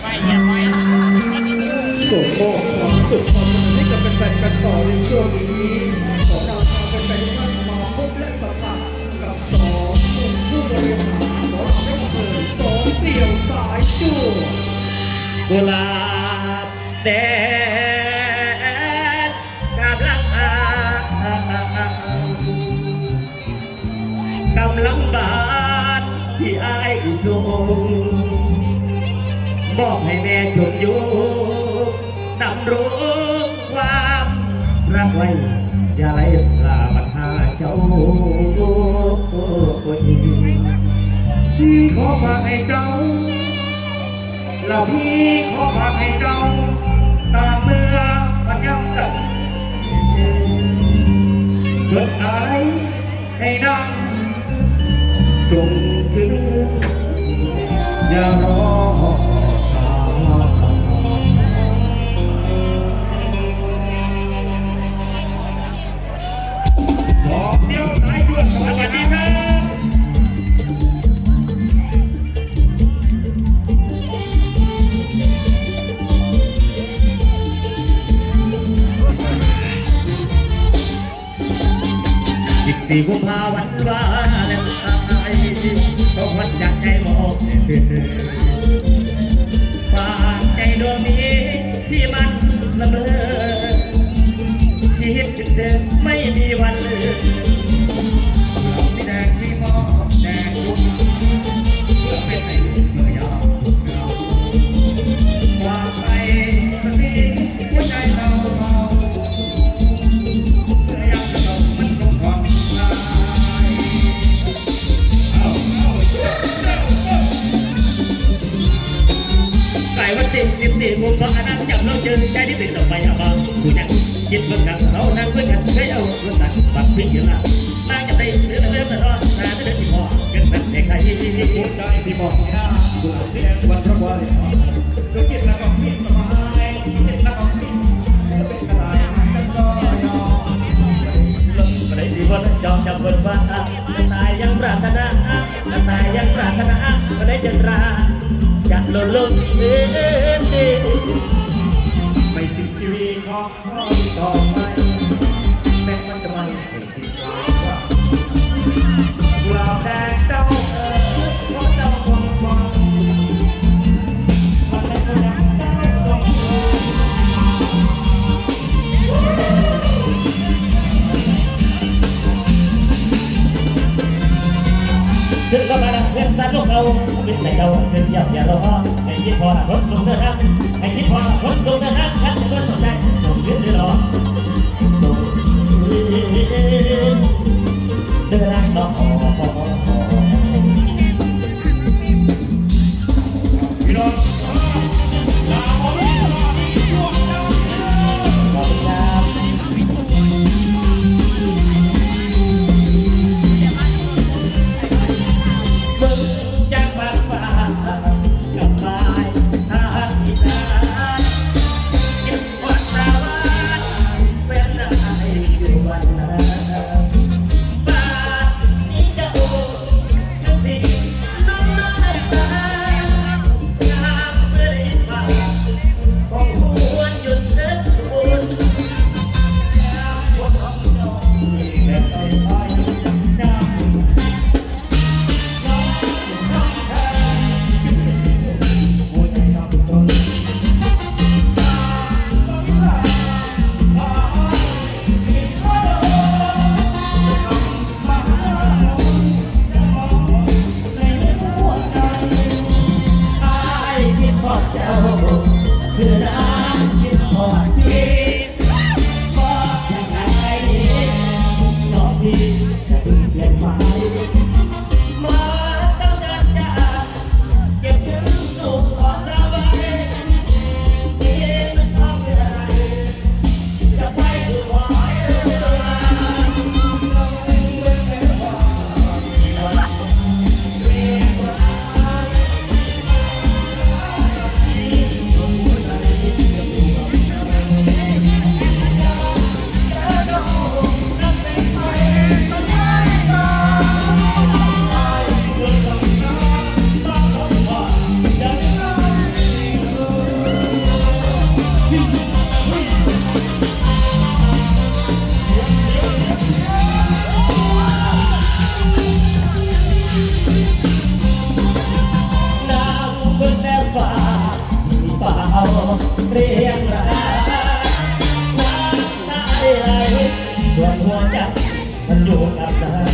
ส่งมอบความสุขความสนุกให้กับแฟนๆกันต่อในช่วงนี้ ขอนำพาแฟนๆทุกท่านมาพบและสัมผัสกับสองหนุ่มผู้บริหารหมอลำให้มาเปิดสองเสี่ยวสายจูวกุหลาบแดงกำลังอากำลังบานที่อายสูง มอบให้แม่จดอยู่นำรู้ความรักไว้ อย่าไรลาบันหาเจ้าพี่ขอฝากให้เจ้าเราพี่ขอฝากให้เจ้าตามเมื่อปัญญากันเปิดอายให้นั่งส่งถึงอย่ารอ สี่กุมภาวันวาเลนไทน์ต้องวัดจากใจบอกฝากใจดวงนี้ที่มันละเมอคิดถึงเธอไม่มีวันลืม ยิ้มตีมุมของอนันต์จับเราเจอใจที่ติดต่อไปเอาบ้างกูยังยิ้มเพื่อนกันเรานั่งเพื่อนกันเคยเอาเพื่อนกันบัดพิจารณานั่งจะได้เรื่องเรื่องนั้นแต่ไม่ได้ที่พอเกินแบบเด็กใครที่ที่ที่หัวใจที่บอกไม่ได้กูเสียงวันพระวาเลนก็คิดแล้วก็มีสบ เป็นแต่เราเป็นอย่าอย่าเราให้คิดพอรถลงนะฮะให้คิดพอรถลงนะฮะคันจะรถใจส่งเรื่องรอส่งเดินทางต่อง มันอยู่กับเธ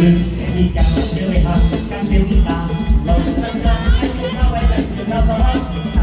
ลืมที่จะเจอทางกันเป็นที่ตาเราตั้งใจให้เข้าไว้แต่เราสอ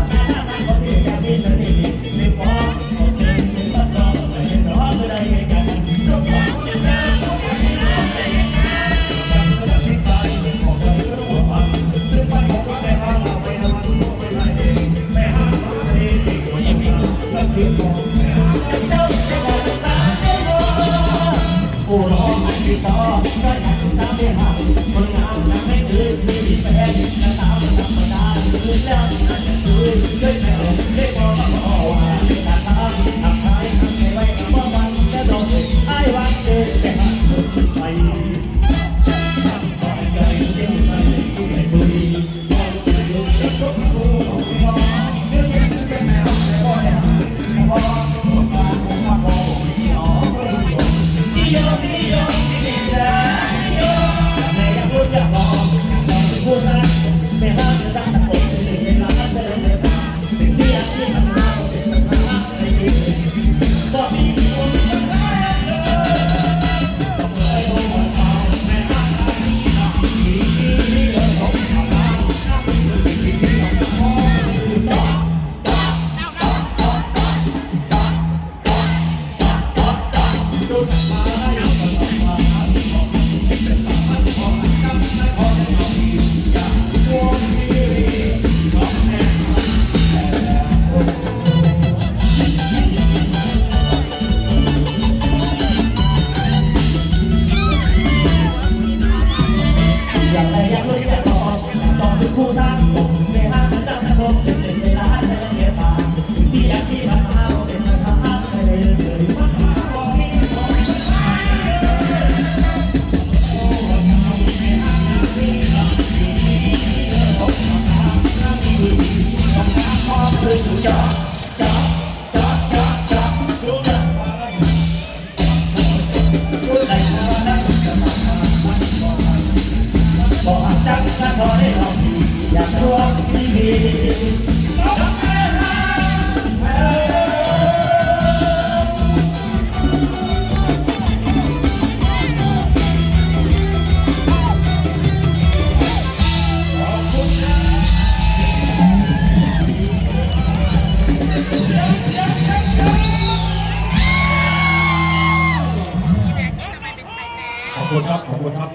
คุณครับขอบคุณครับ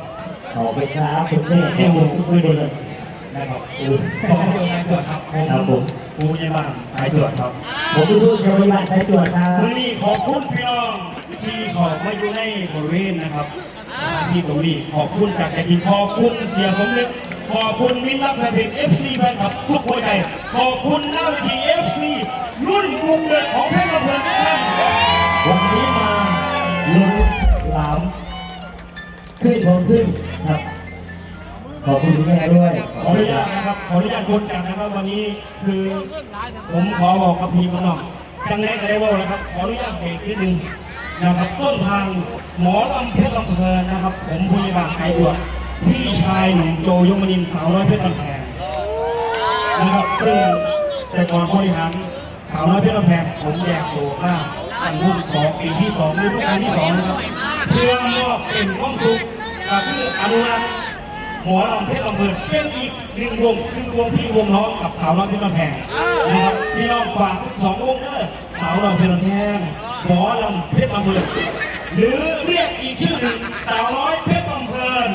ขอบคุณครับคุณเซ่เอ้ผมคุยเลยนะครับขอบคุณสายตรวจครับผมครับผมผู้ใหญ่บ้านสายตรวจครับ ผมเป็นผู้ชมบัตรสายตรวจครับมือนี้ขอบคุณพี่น้องที่เขอมาอยู่ในบริเวณนะครับสถานที่ตรงนี้ขอบคุณจากใจจริงขอบคุณเสียสมนึกขอบคุณมิตรรักแฟนเพจ FC แฟนคลับทุกหัวใจขอบคุณหน้าเวที FC รุ่นบุกเบิกของเพชรระเบิดท่านวันนี้มาลุ้นหลาม ขึ้นของขึ้นครับ ขอบคุณคุณแม่ด้วยขออนุญาตนะครับ ขออนุญาตคนกันนะครับ วันนี้คือผมขอบอกกับพี่น้องจังไรก็ได้ว่านะครับ ขออนุญาตเบรกนิดนึงนะครับ ต้นทางหมอลำเพชรลำเพลินนะครับ ผมพยาบาลสายตรวจพี่ชายหนุ่มโจยมนินสาวน้อยเพชรลำแพงนะครับซึ่งแต่ก่อนบริหารสาวน้อยเพชรลำแพงผมแยกตัวมาตั้งรุ่นสองปีที่สองฤดูกาลที่สองนะครับ เพื่อมอบเป็นความสุขกับคืออนุรักษ์หมอลำเพชรลำเพลินเป็นอีกหนึ่งวงคือวงพี่วงน้องกับสาวน้อยเพชรลำแพงนะครับพี่น้องฝากสองวงเด้อสาวน้อยเพชรลำแพงหมอลำเพชรลำเพลินหรือเรียกอีกชื่อหนึ่งสาวน้อยเพชรลำเพลิน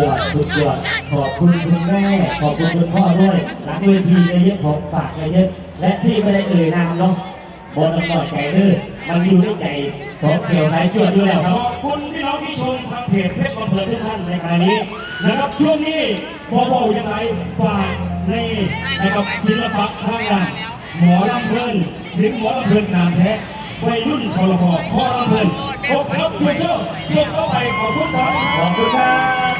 ยอดสุดยอดขอบคุณคุณแม่ ขอบคุณคุณพ่อด้วยหลังเวทีเยอะๆผมฝากเยอะๆและที่ไม่ได้เอ่ยนามเนาะบนต้องปล่อยใจเด้อมันอยู่ในใจสองเสียวสายจวดด้วยแล้วคขรับอบคุณพี่น้องที่ชมทางเพจเพชรบันเทิงทุกท่านในขณะนี้นะครับช่วงนี้พอบอกยังไงฝากในนะครับศิลปะทางด้านหมอลำเพลินหรือหมอลำเพลินนาดแท้วัยรุ่นพลพอคอลำเพลินพบครับช่วยเจ้าช่วยเข้าไปขอบคุณครับขอบคุณครับ